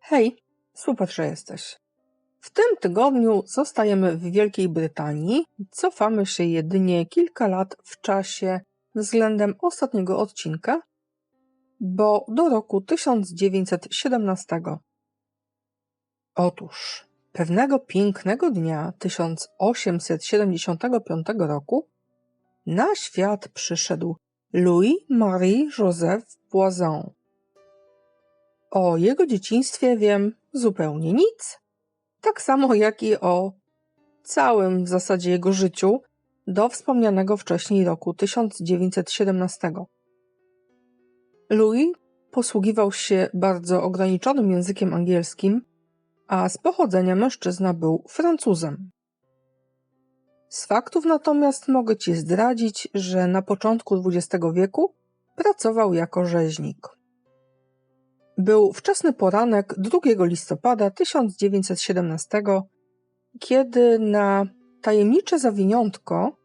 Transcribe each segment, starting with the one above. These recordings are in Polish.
Hej, super, że jesteś. W tym tygodniu zostajemy w Wielkiej Brytanii. Cofamy się jedynie kilka lat w czasie względem ostatniego odcinka, bo do roku 1917. Otóż pewnego pięknego dnia 1875 roku na świat przyszedł Louis-Marie Joseph Poisson. O jego dzieciństwie wiem zupełnie nic, tak samo jak i o całym w zasadzie jego życiu do wspomnianego wcześniej roku 1917. Louis posługiwał się bardzo ograniczonym językiem angielskim, a z pochodzenia mężczyzna był Francuzem. Z faktów natomiast mogę Ci zdradzić, że na początku XX wieku pracował jako rzeźnik. Był wczesny poranek 2 listopada 1917, kiedy na tajemnicze zawiniątko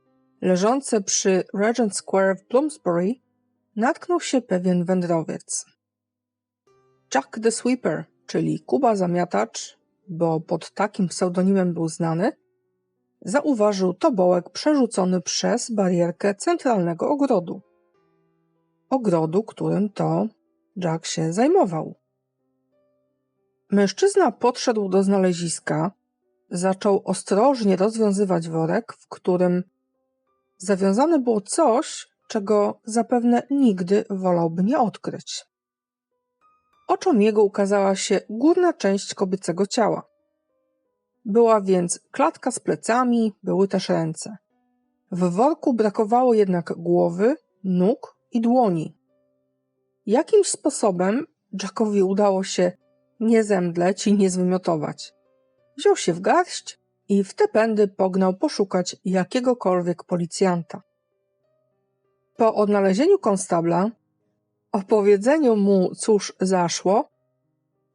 leżące przy Regent Square w Bloomsbury natknął się pewien wędrowiec. Jack the Sweeper, czyli Kuba Zamiatacz, bo pod takim pseudonimem był znany, zauważył tobołek przerzucony przez barierkę centralnego ogrodu. Ogrodu, którym to Jack się zajmował. Mężczyzna podszedł do znaleziska, zaczął ostrożnie rozwiązywać worek, w którym zawiązane było coś, czego zapewne nigdy wolałby nie odkryć. Oczom jego ukazała się górna część kobiecego ciała. Była więc klatka z plecami, były też ręce. W worku brakowało jednak głowy, nóg i dłoni. Jakimś sposobem Jackowi udało się nie zemdleć i nie zwymiotować. Wziął się w garść i w te pędy pognał poszukać jakiegokolwiek policjanta. Po odnalezieniu konstabla, opowiedzeniu mu cóż zaszło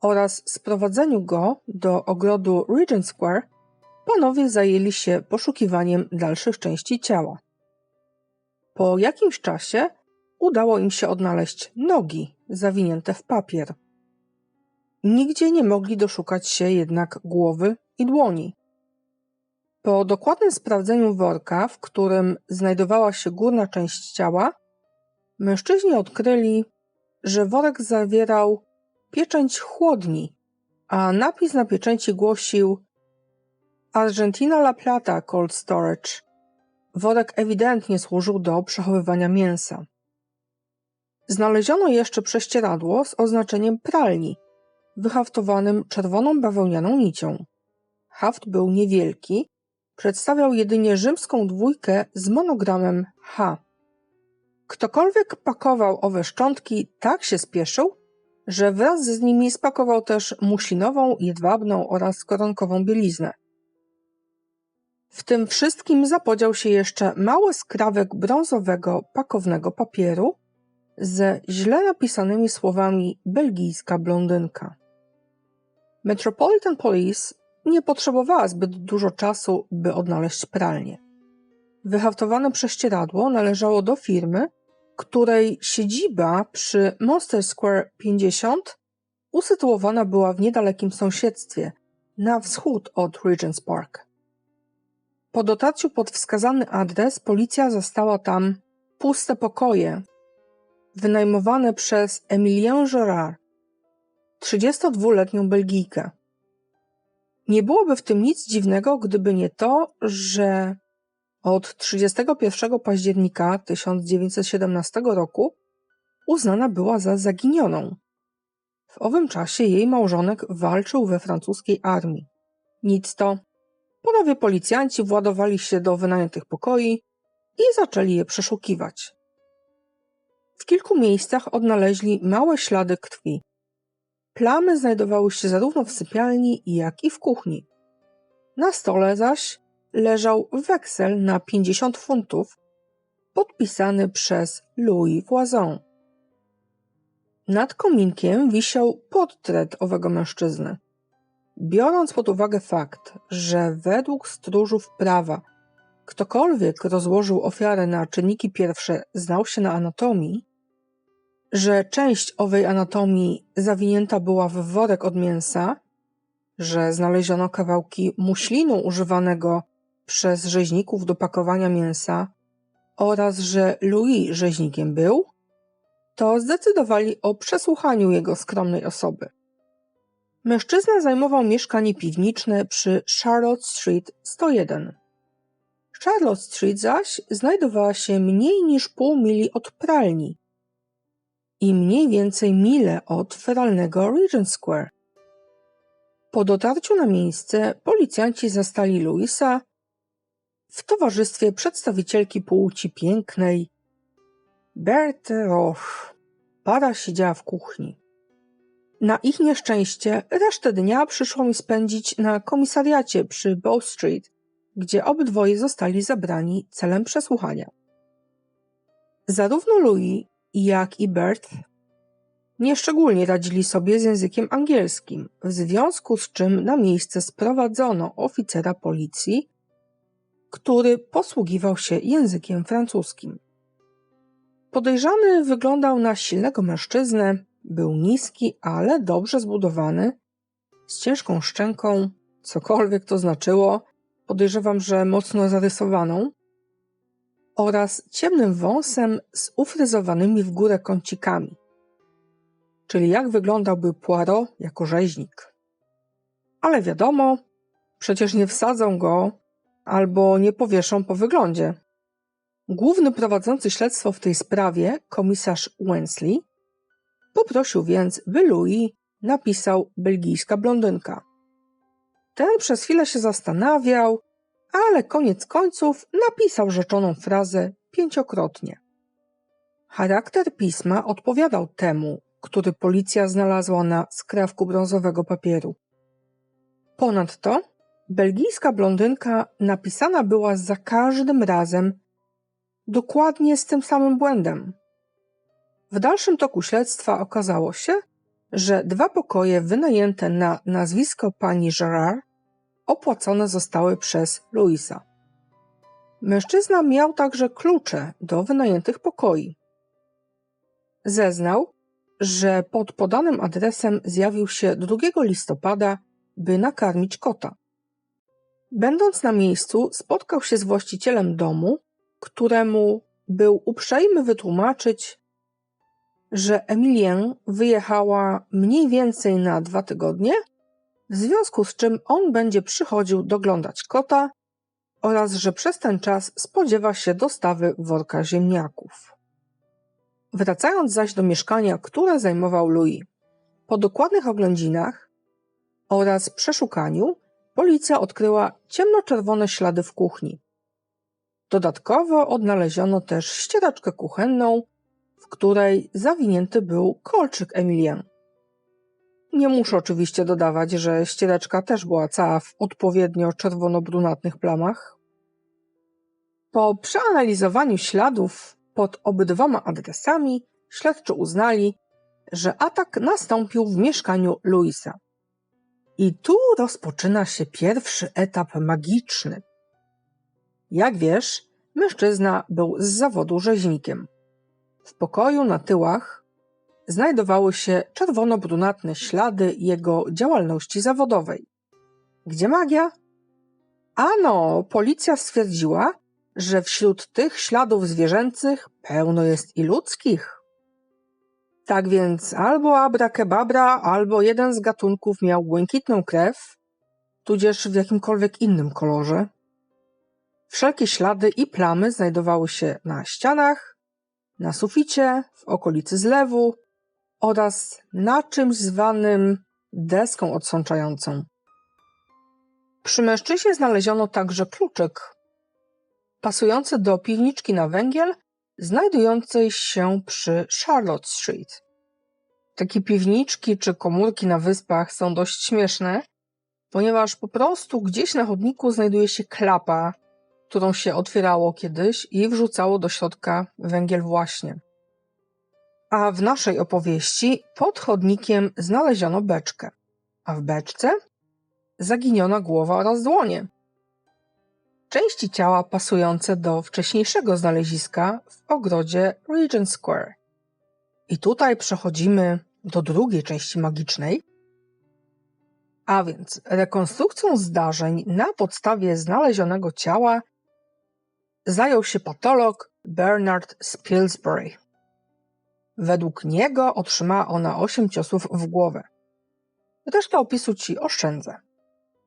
oraz sprowadzeniu go do ogrodu Regent Square, panowie zajęli się poszukiwaniem dalszych części ciała. Po jakimś czasie udało im się odnaleźć nogi zawinięte w papier. Nigdzie nie mogli doszukać się jednak głowy i dłoni. Po dokładnym sprawdzeniu worka, w którym znajdowała się górna część ciała, mężczyźni odkryli, że worek zawierał pieczęć chłodni, a napis na pieczęci głosił Argentina La Plata Cold Storage. Worek ewidentnie służył do przechowywania mięsa. Znaleziono jeszcze prześcieradło z oznaczeniem pralni, wyhaftowanym czerwoną bawełnianą nicią. Haft był niewielki, przedstawiał jedynie rzymską dwójkę z monogramem H. Ktokolwiek pakował owe szczątki tak się spieszył, że wraz z nimi spakował też muślinową, jedwabną oraz koronkową bieliznę. W tym wszystkim zapodział się jeszcze mały skrawek brązowego pakownego papieru ze źle napisanymi słowami belgijska blondynka. Metropolitan Police nie potrzebowała zbyt dużo czasu, by odnaleźć pralnię. Wyhaftowane prześcieradło należało do firmy, której siedziba przy Monster Square 50 usytuowana była w niedalekim sąsiedztwie, na wschód od Regent's Park. Po dotarciu pod wskazany adres policja zastała tam puste pokoje, wynajmowane przez Emilię Gerard, 32-letnią Belgijkę. Nie byłoby w tym nic dziwnego, gdyby nie to, że od 31 października 1917 roku uznana była za zaginioną. W owym czasie jej małżonek walczył we francuskiej armii. Nic to. Panowie policjanci władowali się do wynajętych pokoi i zaczęli je przeszukiwać. W kilku miejscach odnaleźli małe ślady krwi. Plamy znajdowały się zarówno w sypialni, jak i w kuchni. Na stole zaś leżał weksel na 50 funtów, podpisany przez Louis Poisson. Nad kominkiem wisiał portret owego mężczyzny. Biorąc pod uwagę fakt, że według stróżów prawa ktokolwiek rozłożył ofiarę na czynniki pierwsze znał się na anatomii, że część owej anatomii zawinięta była w worek od mięsa, że znaleziono kawałki muślinu używanego przez rzeźników do pakowania mięsa oraz że Louis rzeźnikiem był, to zdecydowali o przesłuchaniu jego skromnej osoby. Mężczyzna zajmował mieszkanie piwniczne przy Charlotte Street 101. Charlotte Street zaś znajdowała się mniej niż pół mili od pralni i mniej więcej mile od feralnego Regent Square. Po dotarciu na miejsce policjanci zastali Louisa w towarzystwie przedstawicielki płci pięknej Berthe Roche. Para siedziała w kuchni. Na ich nieszczęście resztę dnia przyszło mi spędzić na komisariacie przy Bow Street, gdzie obydwoje zostali zabrani celem przesłuchania. Zarówno Louis, jak i Bert nieszczególnie radzili sobie z językiem angielskim, w związku z czym na miejsce sprowadzono oficera policji, który posługiwał się językiem francuskim. Podejrzany wyglądał na silnego mężczyznę, był niski, ale dobrze zbudowany, z ciężką szczęką, cokolwiek to znaczyło, podejrzewam, że mocno zarysowaną, oraz ciemnym wąsem z ufryzowanymi w górę kącikami. Czyli jak wyglądałby Poirot jako rzeźnik. Ale wiadomo, przecież nie wsadzą go albo nie powieszą po wyglądzie. Główny prowadzący śledztwo w tej sprawie, komisarz Wensley, poprosił więc, by Louis napisał belgijska blondynka. Ten przez chwilę się zastanawiał, ale koniec końców napisał rzeczoną frazę pięciokrotnie. Charakter pisma odpowiadał temu, który policja znalazła na skrawku brązowego papieru. Ponadto belgijska blondynka napisana była za każdym razem dokładnie z tym samym błędem. W dalszym toku śledztwa okazało się, że dwa pokoje wynajęte na nazwisko pani Gerard opłacone zostały przez Louisa. Mężczyzna miał także klucze do wynajętych pokoi. Zeznał, że pod podanym adresem zjawił się 2 listopada, by nakarmić kota. Będąc na miejscu, spotkał się z właścicielem domu, któremu był uprzejmy wytłumaczyć, że Emilien wyjechała mniej więcej na dwa tygodnie, w związku z czym on będzie przychodził doglądać kota oraz że przez ten czas spodziewa się dostawy worka ziemniaków. Wracając zaś do mieszkania, które zajmował Louis, po dokładnych oględzinach oraz przeszukaniu, policja odkryła ciemnoczerwone ślady w kuchni. Dodatkowo odnaleziono też ścieraczkę kuchenną, w której zawinięty był kolczyk Emilien. Nie muszę oczywiście dodawać, że ściereczka też była cała w odpowiednio czerwono-brunatnych plamach. Po przeanalizowaniu śladów pod obydwoma adresami, śledczy uznali, że atak nastąpił w mieszkaniu Luisa. I tu rozpoczyna się pierwszy etap magiczny. Jak wiesz, mężczyzna był z zawodu rzeźnikiem. W pokoju na tyłach znajdowały się czerwono-brunatne ślady jego działalności zawodowej. Gdzie magia? Ano, policja stwierdziła, że wśród tych śladów zwierzęcych pełno jest i ludzkich. Tak więc albo abrakebabra, albo jeden z gatunków miał błękitną krew, tudzież w jakimkolwiek innym kolorze. Wszelkie ślady i plamy znajdowały się na ścianach, na suficie, w okolicy zlewu oraz na czymś zwanym deską odsączającą. Przy mężczyźnie znaleziono także kluczyk pasujący do piwniczki na węgiel znajdującej się przy Charlotte Street. Takie piwniczki czy komórki na wyspach są dość śmieszne, ponieważ po prostu gdzieś na chodniku znajduje się klapa, którą się otwierało kiedyś i wrzucało do środka węgiel właśnie. A w naszej opowieści pod chodnikiem znaleziono beczkę, a w beczce zaginiona głowa oraz dłonie części ciała pasujące do wcześniejszego znaleziska w ogrodzie Regent Square. I tutaj przechodzimy do drugiej części magicznej. A więc rekonstrukcją zdarzeń na podstawie znalezionego ciała zajął się patolog Bernard Spilsbury. Według niego otrzymała ona osiem ciosów w głowę. Resztę opisu ci oszczędzę.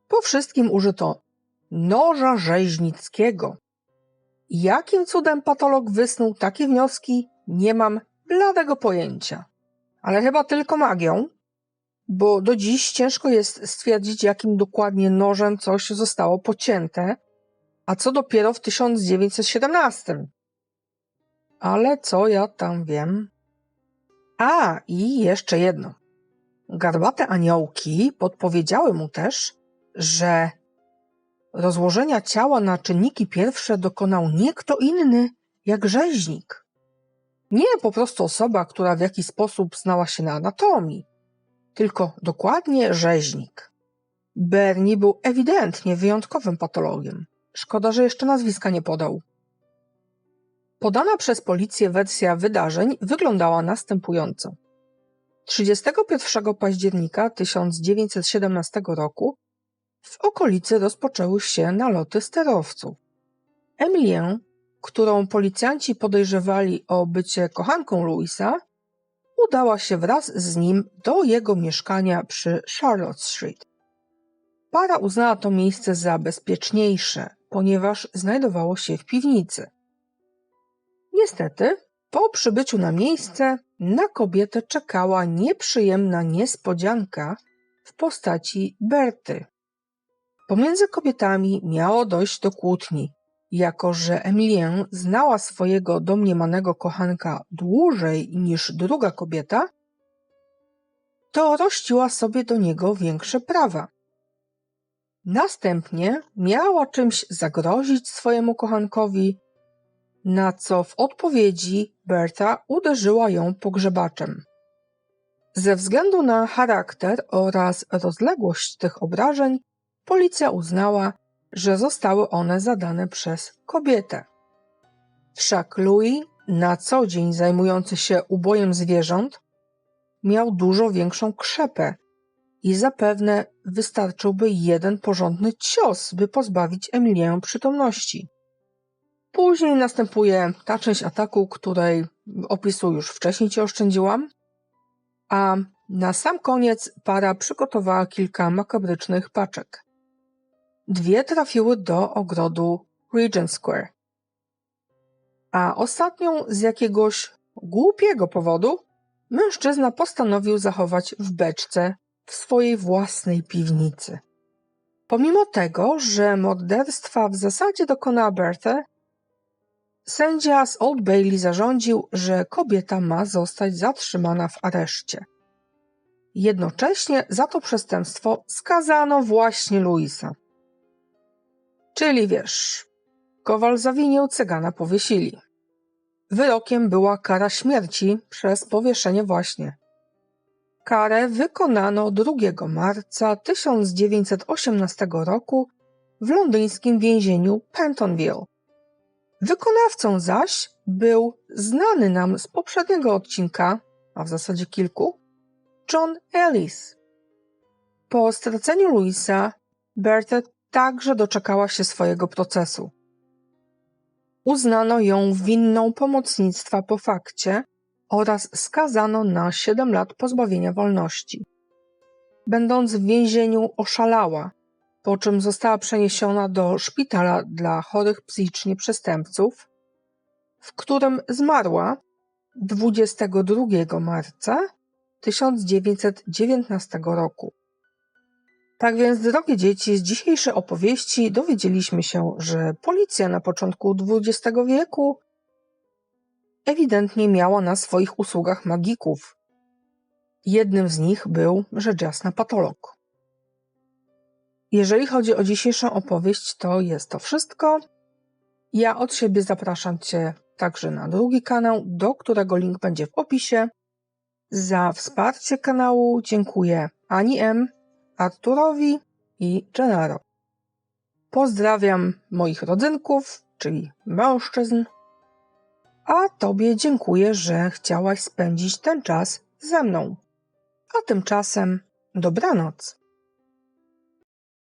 Po wszystkim użyto noża rzeźnickiego. Jakim cudem patolog wysnuł takie wnioski, nie mam bladego pojęcia. Ale chyba tylko magią, bo do dziś ciężko jest stwierdzić, jakim dokładnie nożem coś zostało pocięte, a co dopiero w 1917. Ale co ja tam wiem? A, i jeszcze jedno. Garbate aniołki podpowiedziały mu też, że rozłożenia ciała na czynniki pierwsze dokonał nie kto inny jak rzeźnik. Nie po prostu osoba, która w jakiś sposób znała się na anatomii, tylko dokładnie rzeźnik. Bernie był ewidentnie wyjątkowym patologiem. Szkoda, że jeszcze nazwiska nie podał. Podana przez policję wersja wydarzeń wyglądała następująco. 31 października 1917 roku w okolicy rozpoczęły się naloty sterowców. Emilię, którą policjanci podejrzewali o bycie kochanką Louisa, udała się wraz z nim do jego mieszkania przy Charlotte Street. Para uznała to miejsce za bezpieczniejsze, ponieważ znajdowało się w piwnicy. Niestety, po przybyciu na miejsce, na kobietę czekała nieprzyjemna niespodzianka w postaci Berty. Pomiędzy kobietami miało dojść do kłótni, jako że Emilien znała swojego domniemanego kochanka dłużej niż druga kobieta, to rościła sobie do niego większe prawa. Następnie miała czymś zagrozić swojemu kochankowi, na co w odpowiedzi Berta uderzyła ją pogrzebaczem. Ze względu na charakter oraz rozległość tych obrażeń, policja uznała, że zostały one zadane przez kobietę. Wszak Louis, na co dzień zajmujący się ubojem zwierząt, miał dużo większą krzepę i zapewne wystarczyłby jeden porządny cios, by pozbawić Emilię przytomności. Później następuje ta część ataku, której opisu już wcześniej ci oszczędziłam, a na sam koniec para przygotowała kilka makabrycznych paczek. Dwie trafiły do ogrodu Regent Square, a ostatnią z jakiegoś głupiego powodu mężczyzna postanowił zachować w beczce w swojej własnej piwnicy. Pomimo tego, że morderstwa w zasadzie dokonała Berthe, sędzia z Old Bailey zarządził, że kobieta ma zostać zatrzymana w areszcie. Jednocześnie za to przestępstwo skazano właśnie Luisa. Czyli wiesz, kowal zawinił, cygana powiesili. Wyrokiem była kara śmierci przez powieszenie właśnie. Karę wykonano 2 marca 1918 roku w londyńskim więzieniu Pentonville. Wykonawcą zaś był znany nam z poprzedniego odcinka, a w zasadzie kilku, John Ellis. Po straceniu Louisa, Bertha także doczekała się swojego procesu. Uznano ją winną pomocnictwa po fakcie oraz skazano na 7 lat pozbawienia wolności. Będąc w więzieniu oszalała, po czym została przeniesiona do szpitala dla chorych psychicznie przestępców, w którym zmarła 22 marca 1919 roku. Tak więc, drogie dzieci, z dzisiejszej opowieści dowiedzieliśmy się, że policja na początku XX wieku ewidentnie miała na swoich usługach magików. Jednym z nich był rzecz jasna patolog. Jeżeli chodzi o dzisiejszą opowieść, to jest to wszystko. Ja od siebie zapraszam Cię także na drugi kanał, do którego link będzie w opisie. Za wsparcie kanału dziękuję Ani M, Arturowi i Gennaro. Pozdrawiam moich rodzynków, czyli mężczyzn, A tobie dziękuję, że chciałaś spędzić ten czas ze mną. A tymczasem dobranoc.